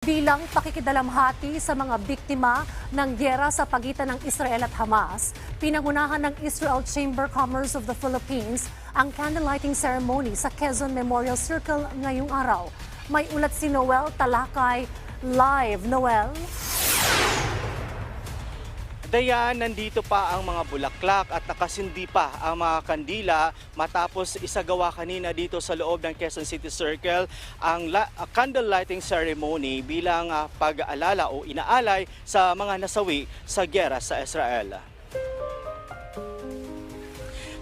bilang pakikidalamhati sa mga biktima ng gyera sa pagitan ng Israel at Hamas, pinangunahan ng Israel Chamber Commerce of the Philippines ang candlelighting ceremony sa Quezon Memorial Circle ngayong araw. May ulat si Noel Talakay live. Noel? Dayan, nandito pa ang mga bulaklak at nakasindi pa ang mga kandila matapos isagawa kanina dito sa loob ng Quezon City Circle ang uh, candle lighting ceremony bilang ah, pag-aalala o inaalay sa mga nasawi sa gyera sa Israel.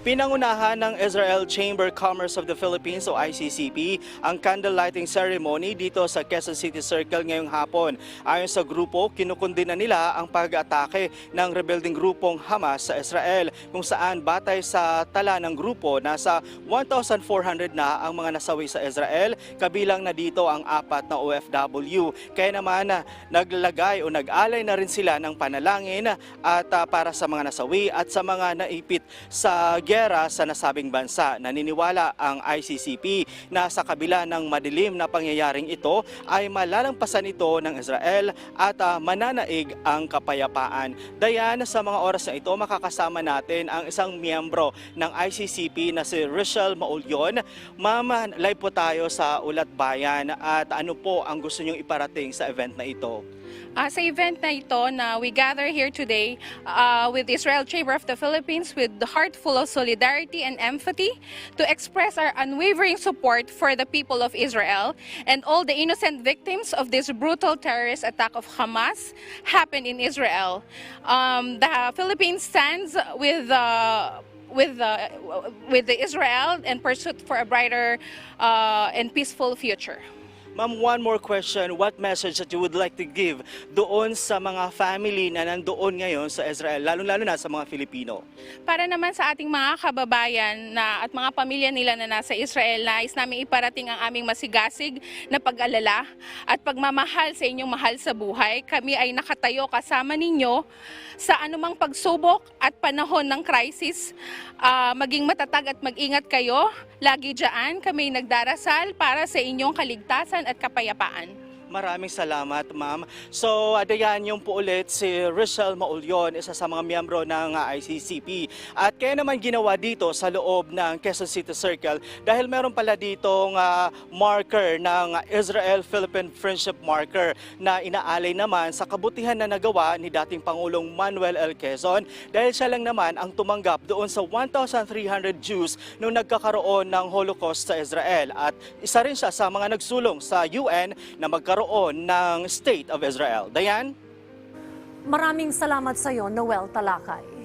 Pinangunahan ng Israel Chamber Commerce of the Philippines o ICCP ang candle lighting ceremony dito sa Quezon City Circle ngayong hapon. Ayon sa grupo, kinukundina nila ang pag-atake ng rebuilding grupong Hamas sa Israel kung saan batay sa tala ng grupo nasa 1,400 na ang mga nasawi sa Israel kabilang na dito ang apat na OFW. Kaya naman naglagay o nag-alay na rin sila ng panalangin at ah, para sa mga nasawi at sa mga naipit sa gera sa nasabing bansa. Naniniwala ang ICCP na sa kabila ng madilim na pangyayaring ito ay malalampasan ito ng Israel at ah, mananaig ang kapayapaan. Dayan, sa mga oras na ito makakasama natin ang isang miyembro ng ICCP na si Rachel Maulyon. Mama, live po tayo sa Ulat Bayan at ano po ang gusto niyong iparating sa event na ito? Ah, sa event na ito na we gather here today uh, with the Israel Chamber of the Philippines with the heart full of solidarity and empathy to express our unwavering support for the people of Israel and all the innocent victims of this brutal terrorist attack of Hamas happened in Israel. Um, the Philippines stands with uh, with the with the Israel and pursuit for a brighter uh, and peaceful future. Ma'am, one more question. What message that you would like to give doon sa mga family na nandoon ngayon sa Israel, lalo-lalo na sa mga Filipino? Para naman sa ating mga kababayan na at mga pamilya nila na nasa Israel, nais namin iparating ang aming masigasig na pag-alala at pagmamahal sa inyong mahal sa buhay. Kami ay nakatayo kasama ninyo sa anumang pagsubok at panahon ng crisis. Ah, maging matatag at mag-ingat kayo. Lagi dyan kami nagdarasal para sa inyong kaligtasan at kapayapaan. Maraming salamat, ma'am. So, adayan yung po ulit si Rachel Maulyon, isa sa mga miyembro ng ah, ICCP. At kaya naman ginawa dito sa loob ng Quezon City Circle dahil meron pala ditong ah, marker ng Israel-Philippine Friendship Marker na inaalay naman sa kabutihan na nagawa ni dating Pangulong Manuel L. Quezon dahil siya lang naman ang tumanggap doon sa 1,300 Jews nung nagkakaroon ng Holocaust sa Israel. At isa rin siya sa mga nagsulong sa UN na magkaroon ng State of Israel. Dayan? Maraming salamat sa iyo, Noel Talakay.